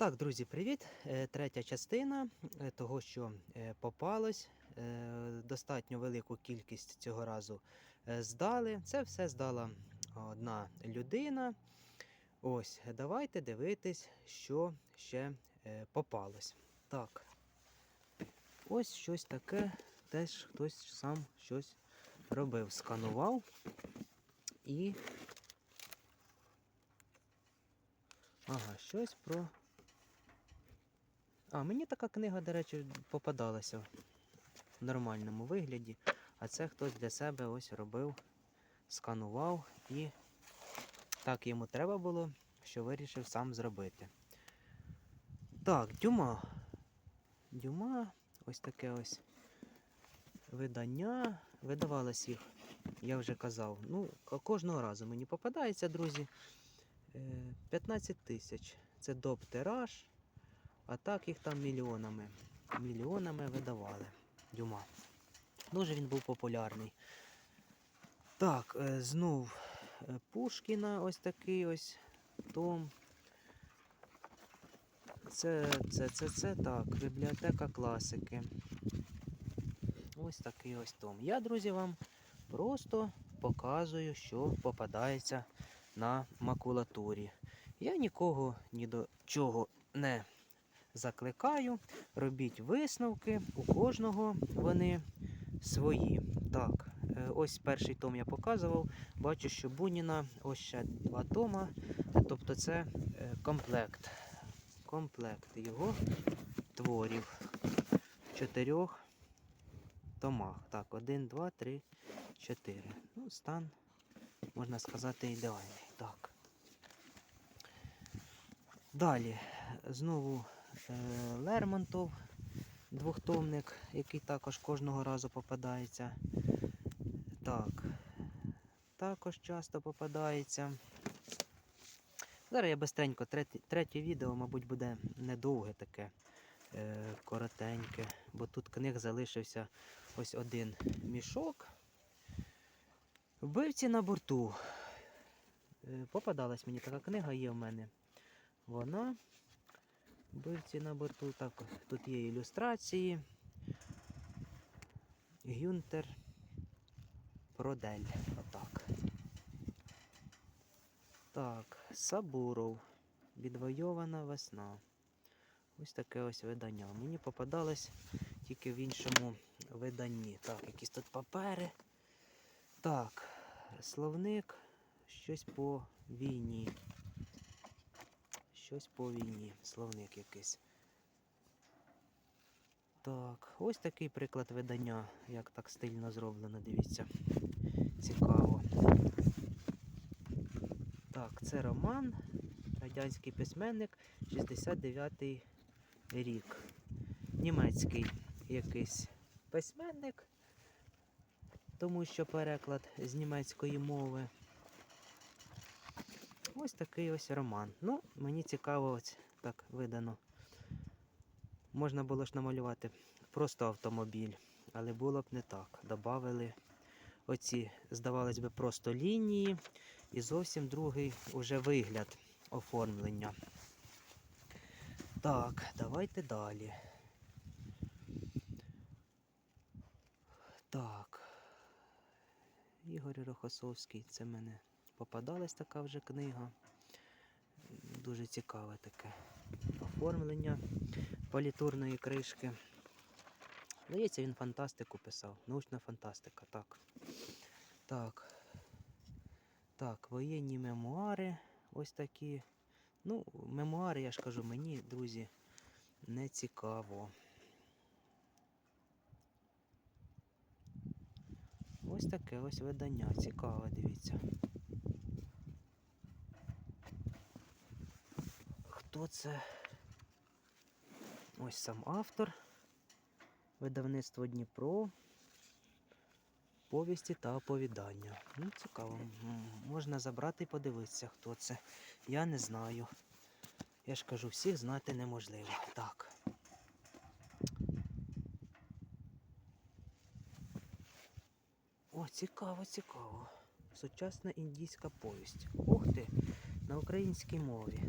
Так, друзі, привіт! Е, Третя частина е, того, що е, попалось. Достатньо велику кількість цього разу здали. Це все здала одна людина. Ось, давайте дивитись, що ще попалось. Так. Ось щось таке. Теж хтось сам щось робив. Сканував і. Ага, щось про. А, мені така книга, до речі, попадалася в нормальному вигляді. А це хтось для себе ось робив, сканував і так йому треба було, що вирішив сам зробити. Так, Дюма. Дюма, ось таке ось видання. Видавалось їх, я вже казав. Ну, кожного разу мені попадається, друзі. е, 15 тисяч. Це доп тираж. А так їх там мільйонами. Мільйонами видавали. Дюма. Дуже він був популярний. Так, е, знов е, Пушкіна ось такий ось том. Це, це, це, це так, бібліотека класики. Ось такий ось том. Я, друзі, вам просто показую, що попадається на макулатурі. Я нікого ні до чого не закликаю. Робіть висновки, у кожного вони свої. Так, е, ось перший том я показував. Бачу, що Буніна ось ще два тома. Тобто це е, комплект. Комплект його творів в чотирьох томах. Так, один, два, три, чотири. Ну, стан, можна сказати, ідеальний. Так. Далі знову Лермонтов, двохтомник, який також кожного разу попадається. Так, також часто попадається. Зараз я бистренько, третє, третє відео, мабуть, буде недовге таке, е, коротеньке, бо тут книг залишився ось один мішок. Вбивці на борту. Е, попадалась мені така книга, є в мене. Вона. Вбивці на борту. Так, тут є ілюстрації. Гюнтер Продель. Отак. Так, Сабуров. Відвойована весна. Ось таке ось видання. Мені попадалось тільки в іншому виданні. Так, якісь тут папери. Так, словник, щось по війні. Щось по війні, словник якийсь. Так, ось такий приклад видання, як так стильно зроблено, дивіться. Цікаво. Так, це роман, радянський письменник, 69-й рік. Німецький якийсь письменник, тому що переклад з німецької мови. Ось такий ось роман. Ну, мені цікаво, ось так видано. Можна було ж намалювати просто автомобіль, але було б не так. Добавили оці, здавалось би, просто лінії і зовсім другий уже вигляд оформлення. Так, давайте далі. Так. Ігор Рохосовський, це мене попадалась така вже книга. Дуже цікаве таке оформлення політурної кришки. Здається, він фантастику писав. Научна фантастика, так. Так. Так, воєнні мемуари ось такі. Ну, мемуари, я ж кажу, мені, друзі, не цікаво. Ось таке ось видання цікаве, дивіться. Хто це? Ось сам автор. Видавництво Дніпро. Повісті та оповідання. Ну, цікаво. Можна забрати і подивитися, хто це. Я не знаю. Я ж кажу, всіх знати неможливо. Так. О, цікаво, цікаво. Сучасна індійська повість. Ух ти! На українській мові.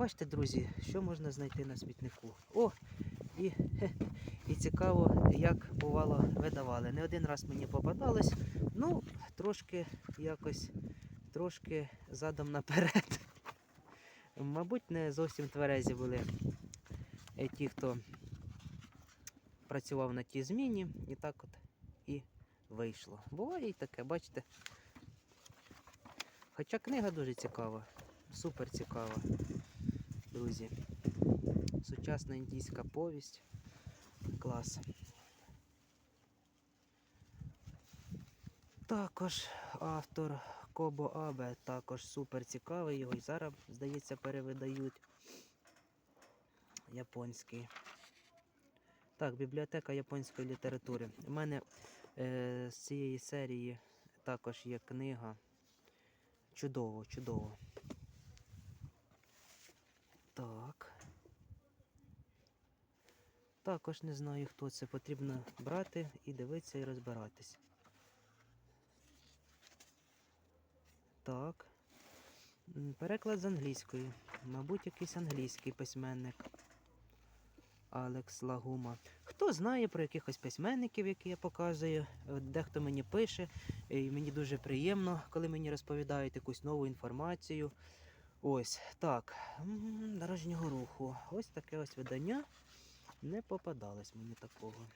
Бачите, друзі, що можна знайти на смітнику. О! І, і цікаво, як бувало видавали. Не один раз мені попадалось. Ну, трошки якось, трошки задом наперед. Мабуть, не зовсім тверезі були е, ті, хто працював на тій зміні, і так от і вийшло. Буває і таке, бачите. Хоча книга дуже цікава, супер цікава, друзі. Сучасна індійська повість. Клас. Також автор Кобо Абе також супер цікавий. Його і зараз, здається, перевидають. Японський. Так, бібліотека японської літератури. У мене е, з цієї серії також є книга. Чудово, чудово. Так. Також не знаю, хто це. Потрібно брати і дивитися і розбиратись. Так. Переклад з англійської. Мабуть, якийсь англійський письменник. Алекс Лагума. Хто знає про якихось письменників, які я показую, дехто мені пише, і мені дуже приємно, коли мені розповідають якусь нову інформацію. Ось так. Дорожнього руху. Ось таке ось видання. Не попадалось мені такого.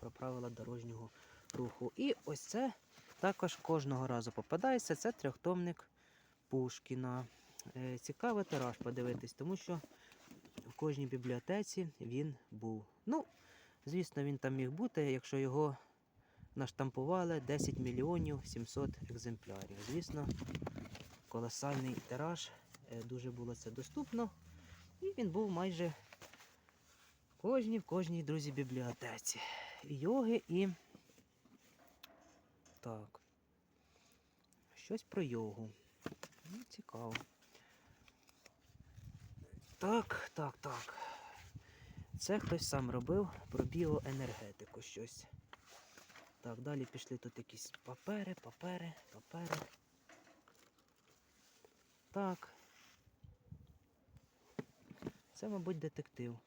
Про правила дорожнього руху. І ось це також кожного разу попадається. Це трьохтомник Пушкіна. Е, Цікавий тираж подивитись, тому що в кожній бібліотеці він був. Ну, звісно, він там міг бути, якщо його наштампували 10 мільйонів 700 екземплярів. Звісно, колосальний тираж, е, дуже було це доступно. І він був майже в кожній, в кожній, друзі, бібліотеці. І йоги, і. Так. Щось про йогу. Ну, цікаво. Так, так, так. Це хтось сам робив про біоенергетику щось. Так, далі пішли тут якісь папери, папери, папери. Так. Це, мабуть, детектив.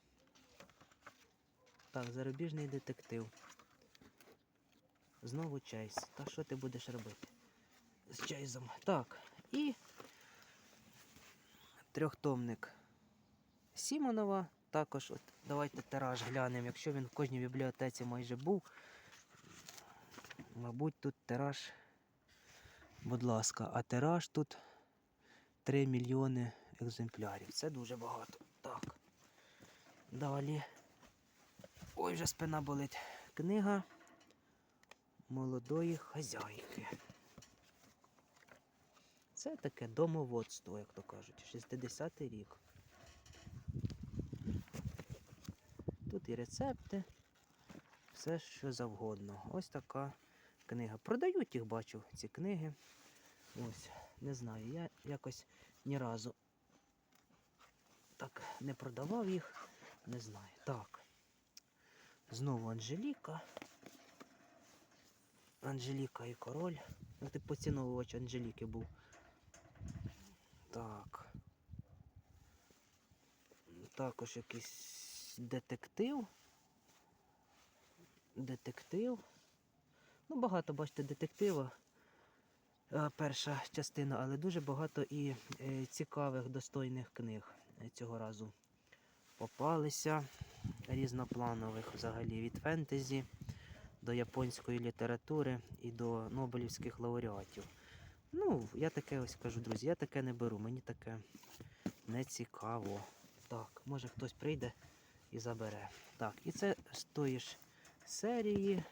Так, зарубіжний детектив. Знову чейз. Та що ти будеш робити? З чейзом. Так. І трьохтомник Сімонова. Також от, давайте тираж глянемо. Якщо він в кожній бібліотеці майже був. Мабуть, тут тираж, будь ласка, а тираж тут 3 мільйони екземплярів. Це дуже багато. Так. Далі. Ой, вже спина болить. Книга молодої хазяйки. Це таке домоводство, як то кажуть, 60-й рік. Тут і рецепти, все що завгодно. Ось така книга. Продають їх, бачу, ці книги. Ось, не знаю, я якось ні разу так не продавав їх, не знаю. Так. Знову Анжеліка. Анжеліка і король. Ну, ти поціновувач Анжеліки був. Так. Також якийсь детектив. Детектив. Ну, багато, бачите, детектива. Е, Перша частина, але дуже багато і е, цікавих, достойних книг цього разу попалися. Різнопланових взагалі від фентезі до японської літератури і до Нобелівських лауреатів. Ну, я таке ось кажу, друзі, я таке не беру, мені таке не цікаво. Так, може хтось прийде і забере. Так, і це з тої ж серії.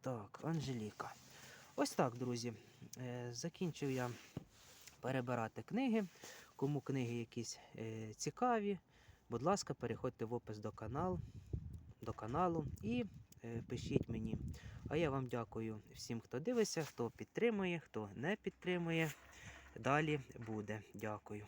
Так, Анжеліка. Ось так, друзі. Е, закінчив я перебирати книги. Кому книги якісь е, цікаві, будь ласка, переходьте в опис до каналу, до каналу і е, пишіть мені. А я вам дякую всім, хто дивиться, хто підтримує, хто не підтримує. Далі буде. Дякую.